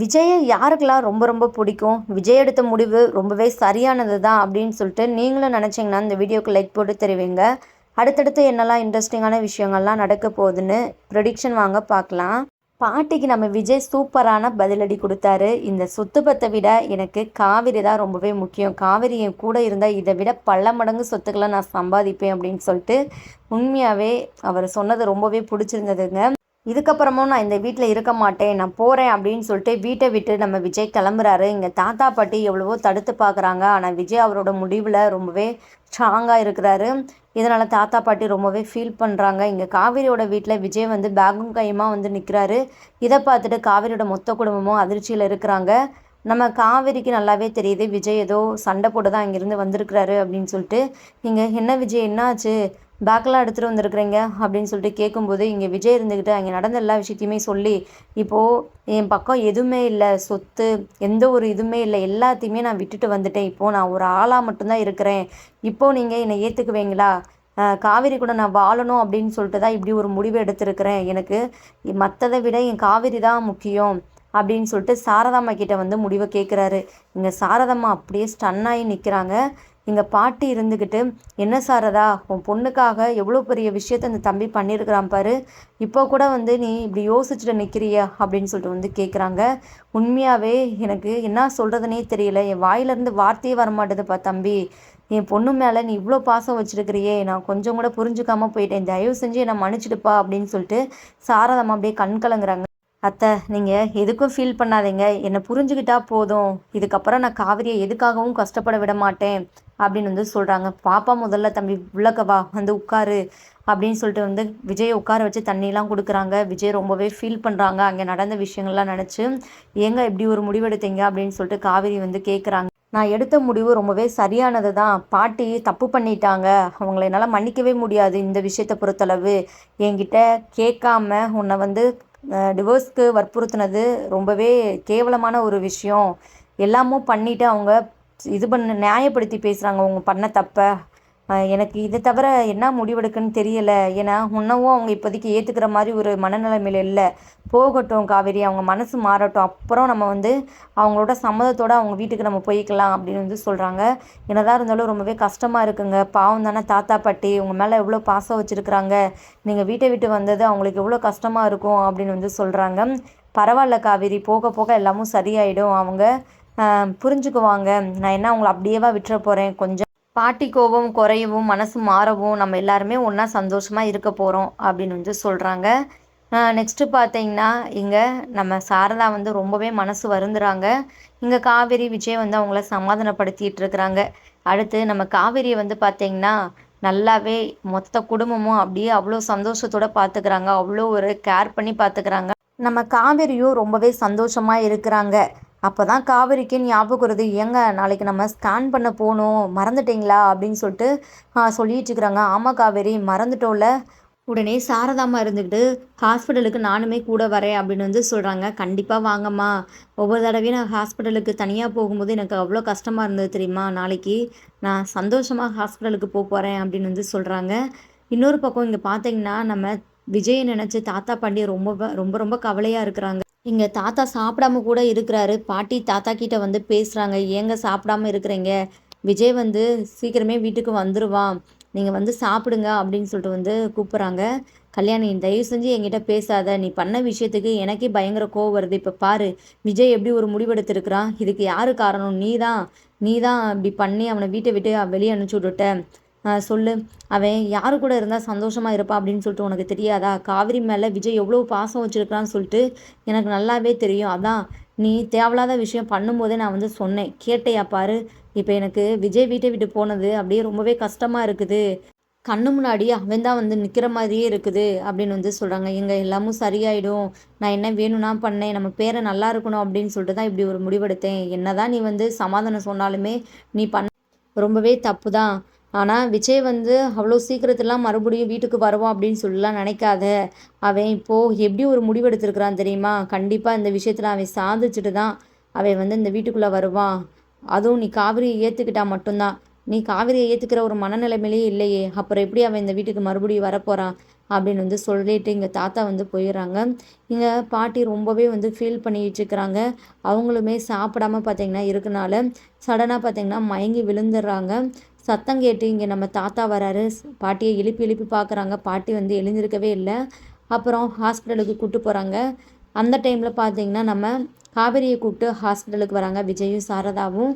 விஜயை யாருக்கெல்லாம் ரொம்ப ரொம்ப பிடிக்கும்? விஜய் எடுத்த முடிவு ரொம்பவே சரியானது தான் அப்படின்னு சொல்லிட்டு நீங்களும் நினச்சிங்கன்னா இந்த வீடியோக்கு லைக் போட்டு தெரிவிங்க. அடுத்தடுத்து என்னெல்லாம் இன்ட்ரெஸ்டிங்கான விஷயங்கள்லாம் நடக்க போகுதுன்னு ப்ரொடிக்ஷன் வாங்க பார்க்கலாம். பாட்டிக்கு நம்ம விஜய் சூப்பரான பதிலடி கொடுத்தாரு. இந்த சொத்து பத்தை விட எனக்கு காவிரி தான் ரொம்பவே முக்கியம். காவிரி என் கூட இருந்தால் இதை விட பல மடங்கு சொத்துக்களை நான் சம்பாதிப்பேன் அப்படின்னு சொல்லிட்டு உண்மையாகவே அவர் சொன்னது ரொம்பவே பிடிச்சிருந்ததுங்க. இதுக்கப்புறமும் நான் இந்த வீட்டில் இருக்க மாட்டேன் நான் போகிறேன் அப்படின்னு சொல்லிட்டு வீட்டை விட்டு நம்ம விஜய் கிளம்புறாரு. இங்கே தாத்தா பாட்டி எவ்வளவோ தடுத்து பார்க்குறாங்க. ஆனால் விஜய் அவரோட முடிவில் ரொம்பவே ஸ்ட்ராங்காக இருக்கிறாரு. இதனால் தாத்தா பாட்டி ரொம்பவே ஃபீல் பண்ணுறாங்க இங்கே காவிரியோட வீட்டில் விஜய் வந்து பேகும் கையுமா வந்து நிற்கிறாரு இதை பார்த்துட்டு காவிரியோட மொத்த குடும்பமும் அதிர்ச்சியில் இருக்கிறாங்க. நம்ம காவிரிக்கு நல்லாவே தெரியுது. விஜய் ஏதோ சண்டை போட்டு தான் இங்கேருந்து வந்திருக்கிறாரு அப்படின்னு சொல்லிட்டு. இங்கே என்ன விஜய்? என்னாச்சு? பேக்கெலாம் எடுத்துகிட்டு வந்திருக்கிறீங்க அப்படின்னு சொல்லிட்டு கேட்கும்போது இங்கே விஜய் இருந்துக்கிட்டு அங்கே நடந்த எல்லா விஷயத்தையுமே சொல்லி இப்போது என் பக்கம் எதுவுமே இல்லை சொத்து எந்த ஒரு இதுவுமே இல்லை எல்லாத்தையுமே நான் விட்டுட்டு வந்துட்டேன். இப்போது நான் ஒரு ஆளாக மட்டும்தான் இருக்கிறேன். இப்போது நீங்கள் என்னை ஏற்றுக்குவீங்களா காவேரி கூட நான் வாழணும் அப்படின்னு சொல்லிட்டு தான் இப்படி ஒரு முடிவு எடுத்திருக்கிறேன். எனக்கு மற்றதை விட என் காவேரி தான் முக்கியம் அப்படின்னு சொல்லிட்டு சாரதாம்மா கிட்ட வந்து முடிவை கேட்குறாரு இங்கே சாரதாம்மா அப்படியே ஸ்டன் ஆகி நிற்கிறாங்க இங்கே பாட்டி இருந்துக்கிட்டு என்ன சாரதா உன் பொண்ணுக்காக எவ்வளோ பெரிய விஷயத்த அந்த தம்பி பண்ணியிருக்கிறான் பாரு. இப்போ கூட வந்து நீ இப்படி யோசிச்சுட்டு நிற்கிறிய அப்படின்னு சொல்லிட்டு வந்து கேட்குறாங்க உண்மையாகவே எனக்கு என்ன சொல்கிறதுனே தெரியல. என் வாயிலேருந்து வார்த்தையே வரமாட்டேதுப்பா தம்பி. என் பொண்ணு மேலே நீ இவ்வளோ பாசம் வச்சுருக்கிறியே. நான் கொஞ்சம் கூட புரிஞ்சுக்காமல் போயிட்டேன். தயவு செஞ்சு என்னை மன்னிச்சிடுப்பா அப்படின்னு சொல்லிட்டு சாரதம்மா அப்படியே கண் கலங்குறாங்க. அத்தை நீங்கள் எதுக்கும் ஃபீல் பண்ணாதீங்க. என்னை புரிஞ்சுக்கிட்டா போதும். இதுக்கப்புறம் நான் காவிரியை எதுக்காகவும் கஷ்டப்பட விட மாட்டேன். அப்படின்னு வந்து சொல்கிறாங்க பாப்பா முதல்ல தம்பி உள்ளக்கவா வந்து உட்காரு அப்படின்னு சொல்லிட்டு வந்து விஜய் உட்கார வச்சு தண்ணியெலாம் கொடுக்குறாங்க. விஜய் ரொம்பவே ஃபீல் பண்ணுறாங்க அங்கே நடந்த விஷயங்கள்லாம் நினச்சி ஏங்க இப்படி ஒரு முடிவெடுத்தீங்க? அப்படின்னு சொல்லிட்டு காவிரி வந்து கேட்குறாங்க நான் எடுத்த முடிவு ரொம்பவே சரியானது தான். பாட்டி தப்பு பண்ணிட்டாங்க. அவங்கள என்னால் மன்னிக்கவே முடியாது இந்த விஷயத்தை பொறுத்தளவு. என்கிட்ட கேட்காம உன்னை வந்து டிவோர்ஸ்க்கு வற்புறுத்தினது ரொம்பவே கேவலமான ஒரு விஷயம். எல்லாமும் பண்ணிவிட்டு அவங்க இது பண்ண நியாயப்படுத்தி பேசுகிறாங்க அவங்க பண்ண தப்பை. எனக்கு இதை தவிர என்ன முடிவெடுக்குன்னு தெரியலை. ஏன்னா உன்னவும் அவங்க இப்போதைக்கு ஏற்றுக்கிற மாதிரி ஒரு மனநிலைமையில் இல்லை. போகட்டும் காவேரி. அவங்க மனசு மாறட்டும். அப்புறம் நம்ம வந்து அவங்களோட சம்மதத்தோடு அவங்க வீட்டுக்கு நம்ம போய்க்கலாம் அப்படின்னு வந்து சொல்கிறாங்க என்னதான் இருந்தாலும் ரொம்பவே கஷ்டமாக இருக்குங்க. பாவம் தானே தாத்தா பாட்டி. உங்கள் மேலே எவ்வளோ பாசம் வச்சுருக்குறாங்க. நீங்கள் வீட்டை விட்டு வந்தது அவங்களுக்கு எவ்வளோ கஷ்டமாக இருக்கும் அப்படின்னு வந்து சொல்கிறாங்க பரவாயில்ல காவேரி. போக போக எல்லாமும் சரியாயிடும். அவங்க புரிஞ்சுக்குவாங்க. நான் என்ன அவங்கள அப்படியேவா விட்டுற போகிறேன் கொஞ்சம் பாட்டி கோபம் குறையவும் மனசு மாறவும் நம்ம எல்லாருமே ஒன்றா சந்தோஷமாக இருக்க போகிறோம் அப்படின்னு வந்து சொல்கிறாங்க நெக்ஸ்ட்டு பார்த்தீங்கன்னா இங்கே நம்ம சாரதா வந்து ரொம்பவே மனசு வருந்துறாங்க. இங்கே காவேரி விஜய் வந்து அவங்கள சமாதானப்படுத்திட்டு இருக்கிறாங்க. அடுத்து நம்ம காவேரியை வந்து பார்த்தீங்கன்னா நல்லாவே மொத்த குடும்பமும் அப்படியே அவ்வளோ சந்தோஷத்தோடு பார்த்துக்கிறாங்க. அவ்வளோ ஒரு கேர் பண்ணி பார்த்துக்கிறாங்க. நம்ம காவேரியும் ரொம்பவே சந்தோஷமாக இருக்கிறாங்க. அப்போ தான் காவிரிக்கு ஞாபகம் வருது. ஏங்க நாளைக்கு நம்ம ஸ்கேன் பண்ண போகணும் மறந்துட்டிங்களா? அப்படின்னு சொல்லிட்டு சொல்லிட்டு இருக்கிறாங்க. ஆமாம் காவேரி மறந்துட்டோம்ல. உடனே சாரதாமா இருந்துக்கிட்டு ஹாஸ்பிட்டலுக்கு நானுமே கூட வரேன் அப்படின்னு வந்து சொல்கிறாங்க கண்டிப்பாக வாங்கம்மா. ஒவ்வொரு தடவையும் நான் ஹாஸ்பிட்டலுக்கு தனியாக போகும்போது எனக்கு அவ்வளோ கஷ்டமாக இருந்தது தெரியுமா? நாளைக்கு நான் சந்தோஷமாக ஹாஸ்பிட்டலுக்கு போக போகிறேன் அப்படின்னு வந்து சொல்கிறாங்க இன்னொரு பக்கம் இங்கே பார்த்தீங்கன்னா நம்ம விஜயை நினச்சி தாத்தா பாண்டி ரொம்ப ரொம்ப ரொம்ப கவலையாக இருக்கிறாங்க. இங்கே தாத்தா சாப்பிடாம கூட இருக்கிறாரு. பாட்டி தாத்தா கிட்ட வந்து பேசுகிறாங்க ஏங்க சாப்பிடாம இருக்கிறீங்க? விஜய் வந்து சீக்கிரமே வீட்டுக்கு வந்துடுவான் நீங்கள் வந்து சாப்பிடுங்க அப்படின்னு சொல்லிட்டு வந்து கூப்பிட்றாங்க. கல்யாணி தயவு செஞ்சு என்கிட்ட பேசாத. நீ பண்ண விஷயத்துக்கு எனக்கே பயங்கர கோவம் வருது. இப்போ பாரு விஜய் எப்படி ஒரு முடிவெடுத்திருக்கிறான். இதுக்கு யார் காரணம்? நீ தான் நீ தான் இப்படி பண்ணி அவனை வீட்டை விட்டு வெளியே அனுப்பிச்சி விட்டுட்ட. சொல்லு. அவன் யாரு கூட இருந்தால் சந்தோஷமாக இருப்பா அப்படின்னு சொல்லிட்டு உனக்கு தெரியாதா? காவிரி மேலே விஜய் எவ்வளோ பாசம் வச்சுருக்கான்னு சொல்லிட்டு எனக்கு நல்லாவே தெரியும். அதான் நீ தேவையில்லாத விஷயம் பண்ணும்போதே நான் வந்து சொன்னேன். கேட்டையா பாரு. இப்போ எனக்கு விஜய் வீட்டை விட்டு போனது அப்படியே ரொம்பவே கஷ்டமாக இருக்குது. கண்ணு முன்னாடி அவன் தான் வந்து நிற்கிற மாதிரியே இருக்குது அப்படின்னு வந்து சொல்கிறாங்க எங்கள் எல்லாமும் சரியாயிடும். நான் என்ன வேணும்னா பண்ணேன். நம்ம பேரை நல்லா இருக்கணும் அப்படின்னு சொல்லிட்டு தான் இப்படி ஒரு முடிவெடுத்தேன். என்ன தான் நீ வந்து சமாதானம் சொன்னாலுமே நீ பண்ண ரொம்பவே தப்பு தான் ஆனால் விஜய் வந்து அவ்வளோ சீக்கிரத்துலாம் மறுபடியும் வீட்டுக்கு வருவான் அப்படின்னு சொல்லலாம் நினைக்காத. அவன் இப்போது எப்படி ஒரு முடிவெடுத்திருக்கிறான் தெரியுமா? கண்டிப்பாக இந்த விஷயத்தில் அவன் சாதிச்சுட்டு தான் அவன் வந்து இந்த வீட்டுக்குள்ளே வருவான். அதுவும் நீ காவிரியை ஏற்றுக்கிட்டா மட்டும்தான். நீ காவிரியை ஏற்றுக்கிற ஒரு மனநிலைமையிலேயே இல்லையே. அப்புறம் எப்படி அவன் இந்த வீட்டுக்கு மறுபடியும் வரப்போகிறான் அப்படின்னு வந்து சொல்லிட்டு இங்கே தாத்தா வந்து போயிடுறாங்க. இங்கே பாட்டி ரொம்பவே வந்து ஃபீல் பண்ணிட்டு இருக்கிறாங்க. அவங்களுமே சாப்பிடாம பார்த்திங்கன்னா இருக்கனால சடனாக பார்த்திங்கன்னா மயங்கி விழுந்துடுறாங்க. சத்தம் கேட்டு இங்கே நம்ம தாத்தா வராரு. பாட்டியை எழுப்பி எழுப்பி பார்க்குறாங்க. பாட்டி வந்து எழுந்திருக்கவே இல்லை. அப்புறம் ஹாஸ்பிட்டலுக்கு கூப்பிட்டு போகிறாங்க அந்த டைமில் பார்த்தீங்கன்னா நம்ம காவேரியை கூப்பிட்டு ஹாஸ்பிட்டலுக்கு வராங்க. விஜயும் சாரதாவும்.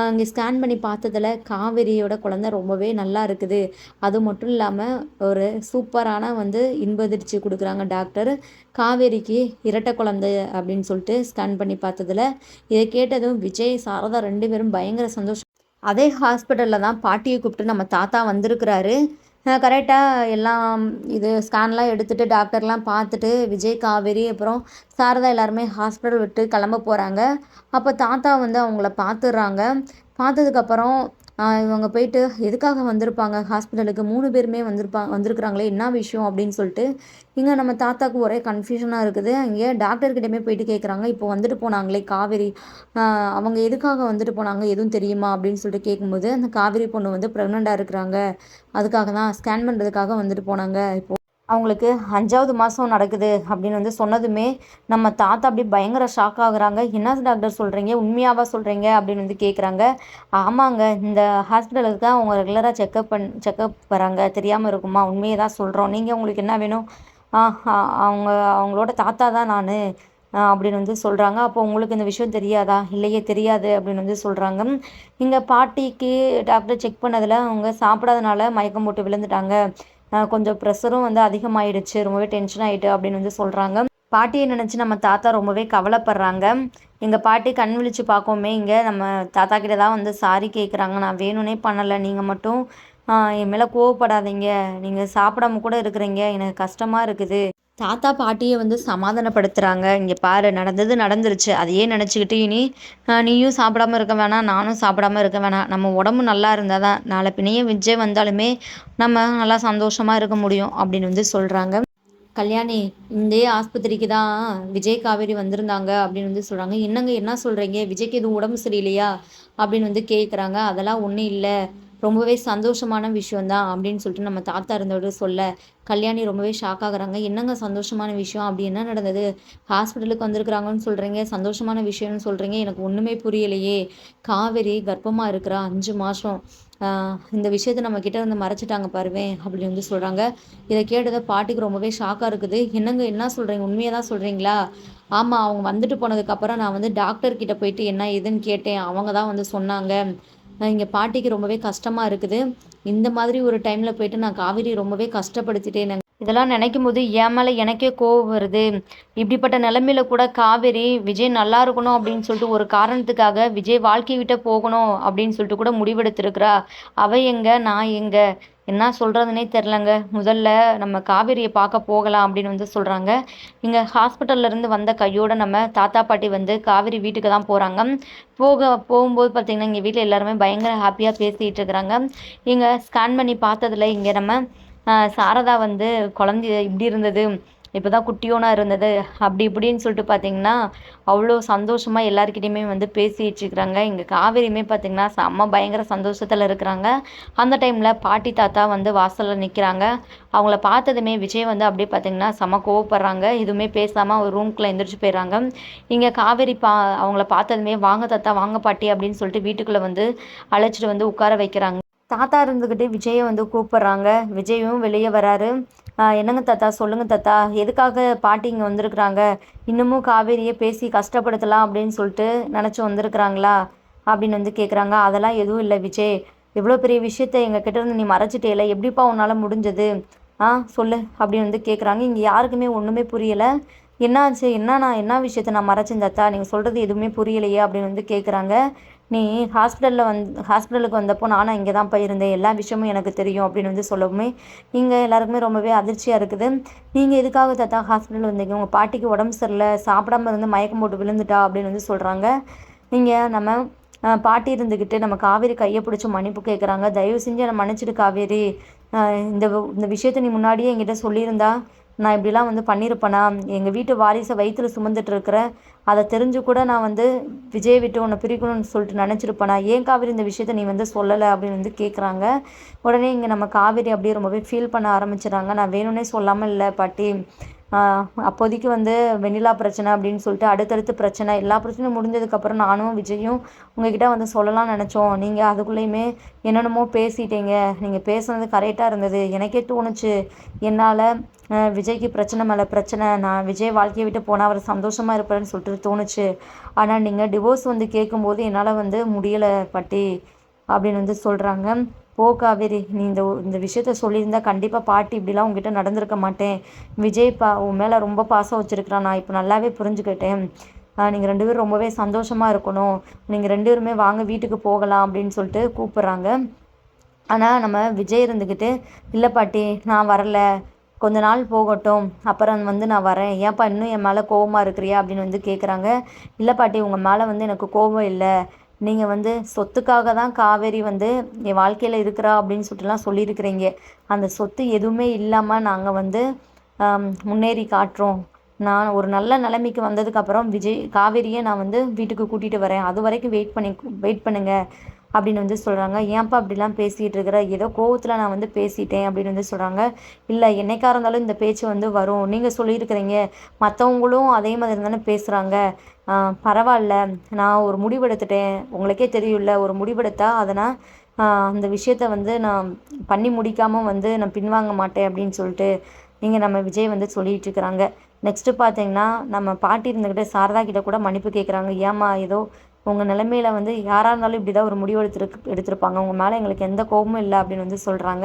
அங்கே ஸ்கேன் பண்ணி பார்த்ததில் காவேரியோட குழந்த ரொம்பவே நல்லா இருக்குது. அது மட்டும் இல்லாமல் ஒரு சூப்பரான வந்து இன்பதிர்ச்சி கொடுக்குறாங்க டாக்டர். காவேரிக்கு இரட்டை குழந்தை அப்படின்னு சொல்லிட்டு ஸ்கேன் பண்ணி பார்த்ததில். இதை கேட்டதும் விஜய் சாரதா ரெண்டு பேரும் பயங்கர சந்தோஷம் அதே ஹாஸ்பிட்டலில் தான் பாட்டியை கூப்பிட்டு நம்ம தாத்தா வந்திருக்கிறாரு. கரெக்டாக எல்லாம் இது ஸ்கேன்லாம் எடுத்துகிட்டு டாக்டர்லாம் பார்த்துட்டு விஜய் காவேரி அப்புறம் சாரதா எல்லாருமே ஹாஸ்பிட்டல் விட்டு கிளம்ப போகிறாங்க அப்போ தாத்தா வந்து அவங்கள பார்த்துடுறாங்க. பார்த்ததுக்கப்புறம் இவங்க போயிட்டு எதுக்காக வந்திருப்பாங்க? ஹாஸ்பிட்டலுக்கு மூணு பேருமே வந்திருப்பாங்க வந்திருக்குறாங்களே என்ன விஷயம்? அப்படின்னு சொல்லிட்டு இங்கே நம்ம தாத்தாவுக்கு ஒரே கன்ஃபியூஷனாக இருக்குது. இங்கே டாக்டர்கிட்டமே போயிட்டு கேட்குறாங்க இப்போ வந்துட்டு போனாங்களே காவேரி அவங்க எதுக்காக வந்துட்டு போனாங்க? எதுவும் தெரியுமா? அப்படின்னு சொல்லிட்டு கேட்கும்போது அந்த காவேரி பொண்ணு வந்து ப்ரெக்னெண்ட்டாக இருக்கிறாங்க. அதுக்காக தான் ஸ்கேன் பண்ணுறதுக்காக வந்துட்டு போனாங்க. இப்போது அவங்களுக்கு அஞ்சாவது மாதம் நடக்குது அப்படின்னு வந்து சொன்னதுமே நம்ம தாத்தா அப்படி பயங்கர ஷாக் ஆகுறாங்க. என்ன டாக்டர் சொல்கிறீங்க உண்மையாவா சொல்கிறீங்க அப்படின்னு வந்து கேட்குறாங்க ஆமாங்க இந்த ஹாஸ்பிட்டலுக்கு தான் அவங்க ரெகுலராக செக்கப் பண் செக்கப் வராங்க. தெரியாமல் இருக்குமா? உண்மையை தான் சொல்கிறோம் நீங்கள் உங்களுக்கு என்ன வேணும்? அவங்க அவங்களோட தாத்தா தான் நான். அப்படின்னு வந்து சொல்கிறாங்க அப்போ உங்களுக்கு இந்த விஷயம் தெரியாதா? இல்லையே தெரியாது அப்படின்னு வந்து சொல்கிறாங்க இங்கே பாட்டிக்கு டாக்டர் செக் பண்ணதில் அவங்க சாப்பிடாதனால மயக்கம் போட்டு விழுந்துட்டாங்க. கொஞ்சம் ப்ரெஷரும் வந்து அதிகமாயிடுச்சு ரொம்பவே டென்ஷன் ஆகிட்டு அப்படின்னு வந்து சொல்கிறாங்க பாட்டியை நினச்சி நம்ம தாத்தா ரொம்பவே கவலைப்படுறாங்க. எங்கள் பாட்டி கண் விழிச்சு பார்க்கோமே இங்கே நம்ம தாத்தா கிட்ட தான் வந்து சாரி கேட்குறாங்க நான் வேணும்னே பண்ணலை நீங்கள் மட்டும் என் மேலே கோவப்படாதீங்க. நீங்கள் சாப்பிடாம கூட இருக்கிறீங்க. எனக்கு கஷ்டமாக இருக்குது. தாத்தா பாட்டியை வந்து சமாதானப்படுத்துகிறாங்க இங்கே பாரு நடந்தது நடந்துருச்சு. அதையே நினச்சிக்கிட்டு இனி நீயும் சாப்பிடாம இருக்க வேணாம் நானும் சாப்பிடாம இருக்க வேணாம். நம்ம உடம்பு நல்லா இருந்தால் தான் நாளை பின்னையும் விஜய் வந்தாலுமே நம்ம நல்லா சந்தோஷமாக இருக்க முடியும் அப்படின்னு வந்து சொல்கிறாங்க கல்யாணி இந்த ஆஸ்பத்திரிக்கு தான் விஜய் காவேரி வந்திருந்தாங்க அப்படின்னு வந்து சொல்கிறாங்க என்னங்க என்ன சொல்கிறீங்க விஜய்க்கு எதுவும் உடம்பு சரியில்லையா? அப்படின்னு வந்து கேட்குறாங்க அதெல்லாம் ஒன்றும் இல்லை. ரொம்பவே சந்தோஷமான விஷயந்தான் அப்படின்னு சொல்லிட்டு நம்ம தாத்தா இருந்தோடு சொல்ல கல்யாணி ரொம்பவே ஷாக் ஆகுறாங்க. என்னங்க சந்தோஷமான விஷயம்? அப்படி என்ன நடந்தது? ஹாஸ்பிட்டலுக்கு வந்திருக்கிறாங்கன்னு சொல்கிறீங்க சந்தோஷமான விஷயம்னு சொல்கிறீங்க எனக்கு ஒன்றுமே புரியலையே. காவேரி கர்ப்பமாக இருக்கிறா அஞ்சு மாதம் இந்த விஷயத்த நம்ம கிட்ட வந்து மறைச்சிட்டாங்க பாருவேன் அப்படின்னு வந்து சொல்கிறாங்க இதை கேட்டதை பாட்டிக்கு ரொம்பவே ஷாக்காக இருக்குது. என்னங்க என்ன சொல்கிறீங்க உண்மையாக தான் சொல்கிறீங்களா ஆமாம் அவங்க வந்துட்டு போனதுக்கப்புறம் நான் வந்து டாக்டர்கிட்ட போயிட்டு என்ன ஏதுன்னு கேட்டேன். அவங்க தான் வந்து சொன்னாங்க. இங்கே பாட்டிக்கு ரொம்பவே கஷ்டமாக இருக்குது. இந்த மாதிரி ஒரு டைமில் போயிட்டு நான் காவேரி ரொம்பவே கஷ்டப்படுத்திட்டேன். இதெல்லாம் நினைக்கும் போது என் மேலே எனக்கே கோவம் வருது. இப்படிப்பட்ட நிலமையில கூட காவேரி விஜய் நல்லா இருக்கணும் அப்படின்னு சொல்லிட்டு ஒரு காரணத்துக்காக விஜய் வாழ்க்கை விட்ட போகணும் அப்படின்னு சொல்லிட்டு கூட முடிவெடுத்திருக்கிறா. அவ எங்க நான் எங்க? என்ன சொல்கிறதுனே தெரிலங்க முதல்ல நம்ம காவேரியை பார்க்க போகலாம் அப்படின்னு வந்து சொல்கிறாங்க இங்கே ஹாஸ்பிட்டல்லேருந்து வந்த கையோடு நம்ம தாத்தா பாட்டி வந்து காவேரி வீட்டுக்கு தான் போகிறாங்க போக போகும்போது பார்த்திங்கன்னா இங்கே வீட்டில் எல்லாருமே பயங்கர ஹாப்பியாக பேசிகிட்டு இருக்கிறாங்க. இங்கே ஸ்கேன் பண்ணி பார்த்ததுல இங்கே நம்ம சாரதா வந்து குழந்தை இப்படி இருந்தது இப்போ தான் குட்டியோனா இருந்தது அப்படி இப்படின்னு சொல்லிட்டு பார்த்தீங்கன்னா அவ்வளோ சந்தோஷமாக எல்லாருக்கிட்டையுமே வந்து பேசிட்டு இருக்கிறாங்க. இங்கே காவேரியுமே பார்த்தீங்கன்னா செம்ம பயங்கர சந்தோஷத்தில் இருக்கிறாங்க. அந்த டைமில் பாட்டி தாத்தா வந்து வாசலில் நிற்கிறாங்க அவங்கள பார்த்ததுமே விஜய் வந்து அப்படியே பார்த்தீங்கன்னா செம்ம கோவப்படுறாங்க. எதுவுமே பேசாமல் ஒரு ரூம்குள்ளே எந்திரிச்சு போயிடுறாங்க. இங்கே காவேரி பா அவங்கள பார்த்ததுமே வாங்க தாத்தா வாங்க பாட்டி அப்படின்னு சொல்லிட்டு வீட்டுக்குள்ளே வந்து அழைச்சிட்டு வந்து உட்கார வைக்கிறாங்க. தாத்தா இருந்துக்கிட்டு விஜயை வந்து கூப்பிட்றாங்க. விஜயும் வெளியே வராரு. என்னங்க தாத்தா? சொல்லுங்கள் தாத்தா. எதுக்காக பாட்டி இங்கே வந்திருக்குறாங்க? இன்னமும் காவேரியை பேசி கஷ்டப்படுத்தலாம் அப்படின்னு சொல்லிட்டு நினச்சி வந்திருக்குறாங்களா? அப்படின்னு வந்து கேட்குறாங்க அதெல்லாம் எதுவும் இல்லை விஜய். எவ்வளோ பெரிய விஷயத்த எங்கள் கிட்ட இருந்து நீ மறைச்சிட்டேல. எப்படிப்பா உன்னால் முடிஞ்சது? ஆ சொல்லு. அப்படின்னு வந்து கேட்குறாங்க இங்கே யாருக்குமே ஒன்றுமே புரியலை. என்னாச்சு? என்ன நான் என்ன விஷயத்த நான் மறைச்சேன் தாத்தா? நீங்கள் சொல்கிறது எதுவுமே புரியலையே? அப்படின்னு வந்து கேட்குறாங்க நீ ஹாஸ்பிட்டலில் வந் ஹாஸ்பிட்டலுக்கு வந்தப்போ நானும் இங்கே தான் போயிருந்தேன். எல்லா விஷயமும் எனக்கு தெரியும் அப்படின்னு வந்து சொல்லவுமே இங்கே எல்லாருக்குமே ரொம்பவே அதிர்ச்சியாக இருக்குது. நீங்கள் எதுக்காக தாத்தா ஹாஸ்பிட்டல் வந்தீங்க? உங்கள் பாட்டிக்கு உடம்பு சரியில்லை சாப்பிடாம இருந்து மயக்கம் போட்டு விழுந்துட்டா அப்படின்னு வந்து சொல்கிறாங்க நீங்கள் நம்ம பாட்டி இருந்துக்கிட்டு நம்ம காவேரி கையை பிடிச்சி மன்னிப்பு கேட்குறாங்க தயவு செஞ்சு என்னை மன்னிச்சிடு காவேரி. இந்த இந்த விஷயத்த நீ முன்னாடியே என்கிட்ட சொல்லியிருந்தா நான் இப்படிலாம் வந்து பண்ணியிருப்பேனா எங்கள் வீட்டு வாரிசை வயிற்றுல சுமந்துட்டு இருக்கிறேன் அதை தெரிஞ்சு கூட நான் வந்து விஜய் விட்டு உன்னை பிரிக்கணும்னு சொல்லிட்டு நினச்சிருப்பேனா? ஏன் காவேரி இந்த விஷயத்த நீ வந்து சொல்லலை அப்படின்னு வந்து கேட்குறாங்க உடனே இங்கே நம்ம காவேரி அப்படியே ரொம்பவே ஃபீல் பண்ண ஆரம்பிச்சிடுறாங்க. நான் வேணும்னே சொல்லாமல் இல்லை பாட்டி. அப்போதைக்கு வந்து வெண்ணிலா பிரச்சனை அப்படின்னு சொல்லிட்டு அடுத்தடுத்து பிரச்சனை. எல்லா பிரச்சனையும் முடிஞ்சதுக்கப்புறம் நானும் விஜயும் உங்ககிட்ட வந்து சொல்லலாம்னு நினச்சோம். நீங்கள் அதுக்குள்ளேயுமே என்னென்னமோ பேசிட்டீங்க. நீங்கள் பேசுனது கரெக்டாக இருந்தது. எனக்கே தோணுச்சு. என்னால் விஜய்க்கு பிரச்சனை மேலே பிரச்சனை. நான் விஜய் வாழ்க்கையை விட்டு போனால் அவர் சந்தோஷமாக இருப்பாருன்னு சொல்லிட்டு தோணுச்சு. ஆனால் நீங்கள் டிவோர்ஸ் வந்து கேட்கும்போது என்னால் வந்து முடியலை பட்டி அப்படின்னு வந்து சொல்கிறாங்க போ காவேரி நீ இந்த இந்த விஷயத்த சொல்லியிருந்தா கண்டிப்பாக பாட்டி இப்படிலாம் உங்ககிட்ட நடந்திருக்க மாட்டேன். விஜய் பா உன் மேலே ரொம்ப பாசம் வச்சுருக்கிறான் நான் இப்போ நல்லாவே புரிஞ்சுக்கிட்டேன். நீங்கள் ரெண்டு பேரும் ரொம்பவே சந்தோஷமாக இருக்கணும். நீங்கள் ரெண்டு பேருமே வாங்க வீட்டுக்கு போகலாம் அப்படின்னு சொல்லிட்டு கூப்பிட்றாங்க. ஆனால் நம்ம விஜய் இருந்துக்கிட்டு இல்லை பாட்டி நான் வரல. கொஞ்ச நாள் போகட்டும். அப்புறம் வந்து நான் வரேன். ஏன்ப்பா இன்னும் என் மேலே கோவமாக இருக்கிறியா? அப்படின்னு வந்து கேட்குறாங்க இல்லை பாட்டி உங்கள் மேலே வந்து எனக்கு கோபம் இல்லை. நீங்கள் வந்து சொத்துக்காக தான் காவேரி வந்து என் வாழ்க்கையில் இருக்கிறா அப்படின்னு சொல்லிட்டுலாம் சொல்லியிருக்கிறீங்க. அந்த சொத்து எதுவுமே இல்லாமல் நாங்கள் வந்து முன்னேறி காட்டுறோம் நான் ஒரு நல்ல நிலைமைக்கு வந்ததுக்கப்புறம் விஜய் காவேரியை நான் வந்து வீட்டுக்கு கூட்டிகிட்டு வரேன். அது வரைக்கும் வெயிட் பண்ணி வெயிட் பண்ணுங்கள் அப்படின்னு வந்து சொல்கிறாங்க ஏன்ப்பா அப்படிலாம் பேசிகிட்டு இருக்கிற? ஏதோ கோவத்தில் நான் வந்து பேசிட்டேன் அப்படின்னு வந்து சொல்கிறாங்க இல்லை என்னைக்காக இருந்தாலும் இந்த பேச்சு வந்து வரும். நீங்கள் சொல்லியிருக்கிறீங்க. மற்றவங்களும் அதே மாதிரி தானே பேசுகிறாங்க பரவாயில்ல. நான் ஒரு முடிவெடுத்துட்டேன். உங்களுக்கே தெரியும்ல ஒரு முடிவெடுத்தா அதை நான் அந்த விஷயத்த வந்து நான் பண்ணி முடிக்காமல் வந்து நான் பின்வாங்க மாட்டேன் அப்படின்னு சொல்லிட்டு இங்கே நம்ம விஜய் வந்து சொல்லிகிட்டு இருக்கிறாங்க. நெக்ஸ்ட்டு பார்த்தீங்கன்னா நம்ம பாட்டி இருந்துக்கிட்டே சாரதா கிட்ட கூட மன்னிப்பு கேட்குறாங்க ஏமா ஏதோ உங்கள் நிலைமையில வந்து யாராக இருந்தாலும் இப்படி தான் ஒரு முடிவு எடுத்துருக்கு எடுத்திருப்பாங்க. உங்கள் மேலே எங்களுக்கு எந்த கோபமும் இல்லை அப்படின்னு வந்து சொல்கிறாங்க